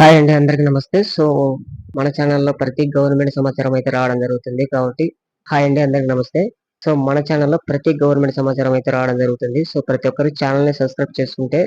Hi అండి అందరికి నమస్తే. సో మన ఛానల్లో ప్రతి గవర్నమెంట్ సమాచారం అయితే రావడం జరుగుతుంది కాబట్టి హాయ్ అండి అందరికి నమస్తే. సో మన ఛానల్లో ప్రతి గవర్నమెంట్ సమాచారం అయితే రావడం జరుగుతుంది. సో ప్రతి ఒక్కరు ఛానల్ని సబ్స్క్రైబ్ చేసుకుంటే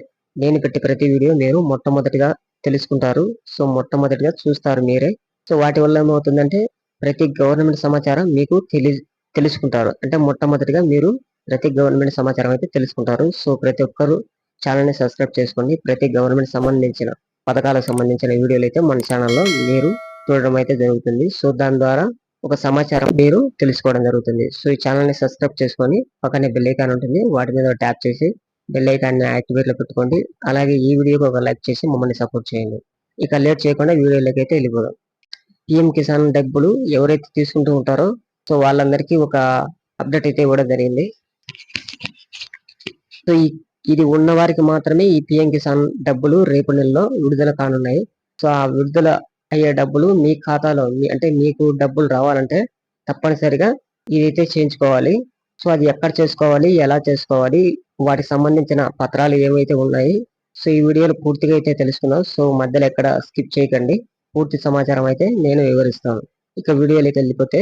నేను పెట్టి ప్రతి వీడియో మీరు మొట్టమొదటిగా తెలుసుకుంటారు. సో మొట్టమొదటిగా చూస్తారు మీరే. సో వాటి వల్ల ఏమవుతుందంటే ప్రతి గవర్నమెంట్ సమాచారం మీకు తెలి తెలుసుకుంటారు. అంటే మొట్టమొదటిగా మీరు ప్రతి గవర్నమెంట్ సమాచారం అయితే తెలుసుకుంటారు. సో ప్రతి ఒక్కరు ఛానల్ని సబ్స్క్రైబ్ చేసుకోండి. ప్రతి గవర్నమెంట్ సంబంధించిన పథకాలకు సంబంధించిన వీడియోలు అయితే మన ఛానల్లో మీరు చూడడం అయితే జరుగుతుంది. సో దాని ద్వారా ఒక సమాచారం మీరు తెలుసుకోవడం జరుగుతుంది. సో ఈ ఛానల్ని సబ్స్క్రైబ్ చేసుకొని పక్కనే బెల్ ఐకాన్ ఉంటుంది. వాటి మీద ట్యాప్ చేసి బెల్ ఐకాన్ని యాక్టివేట్లో పెట్టుకోండి. అలాగే ఈ వీడియోకి ఒక లైక్ చేసి మమ్మల్ని సపోర్ట్ చేయండి. ఇక లేట్ చేయకుండా వీడియోలోకి అయితే వెళ్ళిపోదాం. పిఎం కిసాన్ డబ్బులు ఎవరైతే తీసుకుంటూ ఉంటారో సో వాళ్ళందరికీ ఒక అప్డేట్ అయితే ఇవ్వడం జరిగింది. సో ఈ ఇది ఉన్న వారికి మాత్రమే ఈ పిఎం కిసాన్ డబ్బులు రేపు నెలలో విడుదల కానున్నాయి. సో ఆ విడుదల అయ్యే డబ్బులు మీ ఖాతాలో మీ అంటే మీకు డబ్బులు రావాలంటే తప్పనిసరిగా ఇదైతే చేయించుకోవాలి. సో అది ఎక్కడ చేసుకోవాలి ఎలా చేసుకోవాలి వాటికి సంబంధించిన పత్రాలు ఏవైతే ఉన్నాయి. సో ఈ వీడియోలు పూర్తిగా అయితే తెలుసుకున్నాం. సో మధ్యలో ఎక్కడ స్కిప్ చేయకండి. పూర్తి సమాచారం అయితే నేను వివరిస్తాను. ఇక వీడియోలోకి వెళ్ళిపోతే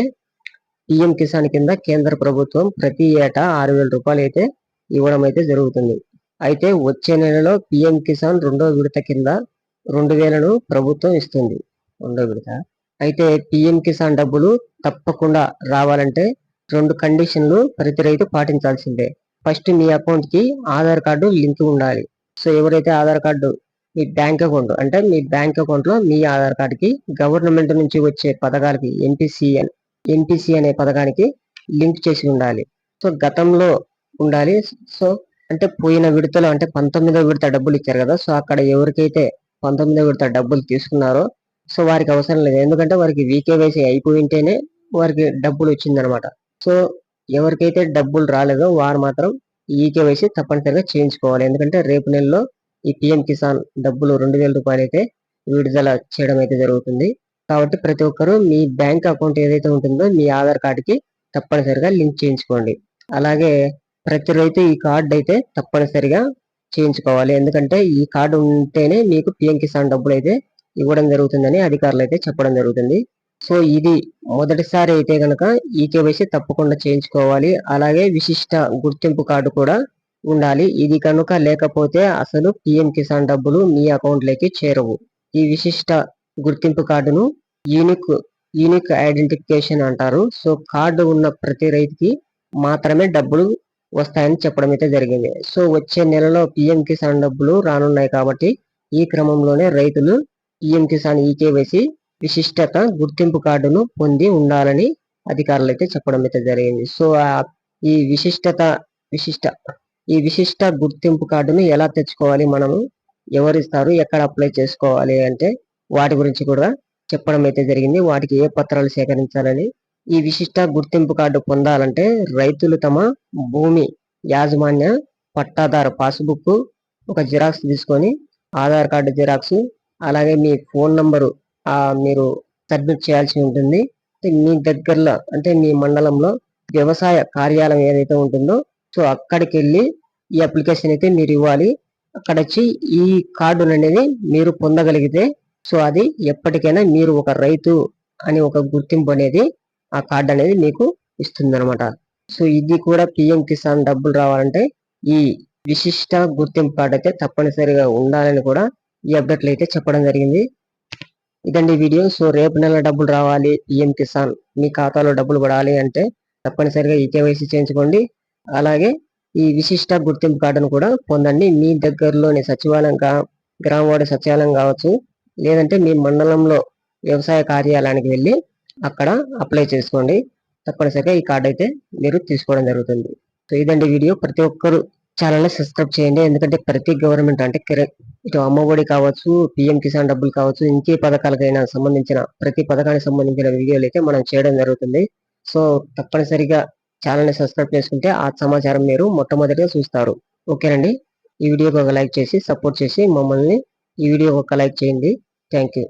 పిఎం కిసాన్ కింద కేంద్ర ప్రభుత్వం ప్రతి ఏటా ఆరు వేల రూపాయలు అయితే ఇవ్వడం అయితే జరుగుతుంది. అయితే వచ్చే నెలలో పిఎం కిసాన్ రెండో విడత కింద రెండు వేలను ప్రభుత్వం ఇస్తుంది. రెండో విడత. అయితే పిఎం కిసాన్ డబ్బులు తప్పకుండా రావాలంటే రెండు కండిషన్లు ప్రతి రైతు పాటించాల్సిందే. ఫస్ట్ మీ అకౌంట్కి ఆధార్ కార్డు లింక్ ఉండాలి. సో ఎవరైతే ఆధార్ కార్డు మీ బ్యాంక్ అకౌంట్ అంటే మీ బ్యాంక్ అకౌంట్లో మీ ఆధార్ కార్డుకి గవర్నమెంట్ నుంచి వచ్చే పథకాలకి ఎన్పిసిఎన్ ఎన్పిసి అనే పథకానికి లింక్ చేసి ఉండాలి. సో గతంలో ఉండాలి. సో అంటే పోయిన విడతలో అంటే పంతొమ్మిదో విడత డబ్బులు ఇచ్చారు కదా సో అక్కడ ఎవరికైతే పంతొమ్మిదో విడత డబ్బులు తీసుకున్నారో సో వారికి అవసరం లేదు. ఎందుకంటే వారికి వీకేవైసీ అయిపోయింటేనే వారికి డబ్బులు వచ్చిందనమాట. సో ఎవరికైతే డబ్బులు రాలేదో వారు మాత్రం ఈకేవైసీ తప్పనిసరిగా చేయించుకోవాలి. ఎందుకంటే రేపు నెలలో ఈ పిఎం కిసాన్ డబ్బులు రెండు వేల రూపాయలు అయితే విడుదల చేయడం అయితే జరుగుతుంది. కాబట్టి ప్రతి ఒక్కరూ మీ బ్యాంక్ అకౌంట్ ఏదైతే ఉంటుందో మీ ఆధార్ కార్డుకి తప్పనిసరిగా లింక్ చేయించుకోండి. అలాగే ప్రతి రైతు ఈ కార్డు అయితే తప్పనిసరిగా చేయించుకోవాలి. ఎందుకంటే ఈ కార్డు ఉంటేనే మీకు పిఎం కిసాన్ డబ్బులు అయితే ఇవ్వడం జరుగుతుందని అధికారులు అయితే చెప్పడం జరుగుతుంది. సో ఇది మొదటిసారి అయితే కనుక ఈ కేవైసీ తప్పకుండా చేయించుకోవాలి. అలాగే విశిష్ట గుర్తింపు కార్డు కూడా ఉండాలి. ఇది కనుక లేకపోతే అసలు పిఎం కిసాన్ డబ్బులు మీ అకౌంట్లోకి చేరవు. ఈ విశిష్ట గుర్తింపు కార్డును యూనిక్ యూనిక్ ఐడెంటిఫికేషన్ అంటారు. సో కార్డు ఉన్న ప్రతి రైతుకి మాత్రమే డబ్బులు వస్తాయని చెప్పడం అయితే జరిగింది. సో వచ్చే నెలలో పిఎం కిసాన్ డబ్బులు రానున్నాయి కాబట్టి ఈ క్రమంలోనే రైతులు పిఎం కిసాన్ ఈకేవైసి విశిష్టత గుర్తింపు కార్డును పొంది ఉండాలని అధికారులు అయితే చెప్పడం అయితే జరిగింది. సో ఈ విశిష్టత విశిష్ట ఈ విశిష్ట గుర్తింపు కార్డును ఎలా తెచ్చుకోవాలి మనము ఎవరిస్తారు ఎక్కడ అప్లై చేసుకోవాలి అంటే వాటి గురించి కూడా చెప్పడం అయితే జరిగింది. వాటికి ఏ పత్రాలు సేకరించాలని ఈ విశిష్ట గుర్తింపు కార్డు పొందాలంటే రైతులు తమ భూమి యాజమాన్య పట్టాదారు పాస్బుక్ ఒక జిరాక్స్ తీసుకొని ఆధార్ కార్డు జిరాక్స్ అలాగే మీ ఫోన్ నంబరు మీరు సబ్మిట్ చేయాల్సి ఉంటుంది. మీ దగ్గరలో అంటే మీ మండలంలో వ్యవసాయ కార్యాలయం ఏదైతే ఉంటుందో సో అక్కడికి వెళ్ళి ఈ అప్లికేషన్ అయితే మీరు ఇవ్వాలి. అక్కడ వచ్చి ఈ కార్డు అనేది మీరు పొందగలిగితే సో అది ఎప్పటికైనా మీరు ఒక రైతు అని ఒక గుర్తింపు అనేది ఆ కార్డు అనేది మీకు ఇస్తుంది అనమాట సో ఇది కూడా పిఎం కిసాన్ డబ్బులు రావాలంటే ఈ విశిష్ట గుర్తింపు కార్డు అయితే తప్పనిసరిగా ఉండాలని కూడా ఈ అప్డేట్లు అయితే చెప్పడం జరిగింది. ఇదండి వీడియో. సో రేపు నెల డబ్బులు రావాలి. పిఎం కిసాన్ మీ ఖాతాలో డబ్బులు పడాలి అంటే తప్పనిసరిగా ఈ కేవైసీ చేయించుకోండి. అలాగే ఈ విశిష్ట గుర్తింపు కార్డును కూడా పొందండి. మీ దగ్గరలోని సచివాలయం కా గ్రామవాడి సచివాలయం కావచ్చు లేదంటే మీ మండలంలో వ్యవసాయ కార్యాలయానికి వెళ్ళి అక్కడ అప్లై చేసుకోండి. తప్పనిసరిగా ఈ కార్డు అయితే మీరు తీసుకోవడం జరుగుతుంది. సో ఇదండి వీడియో. ప్రతి ఒక్కరు ఛానల్ని సబ్స్క్రైబ్ చేయండి. ఎందుకంటే ప్రతి గవర్నమెంట్ అంటే ఇటు అమ్మఒడి కావచ్చు పిఎం కిసాన్ డబ్బులు కావచ్చు ఇంకే పథకాలకైనా సంబంధించిన ప్రతి పథకానికి సంబంధించిన వీడియోలు అయితే మనం చేయడం జరుగుతుంది. సో తప్పనిసరిగా ఛానల్ని సబ్స్క్రైబ్ చేసుకుంటే ఆ సమాచారం మీరు మొట్టమొదటిగా చూస్తారు. ఓకేనండి? ఈ వీడియోకి ఒక లైక్ చేసి సపోర్ట్ చేసి మమ్మల్ని ఈ వీడియోకి ఒక లైక్ చేయండి. Thank you.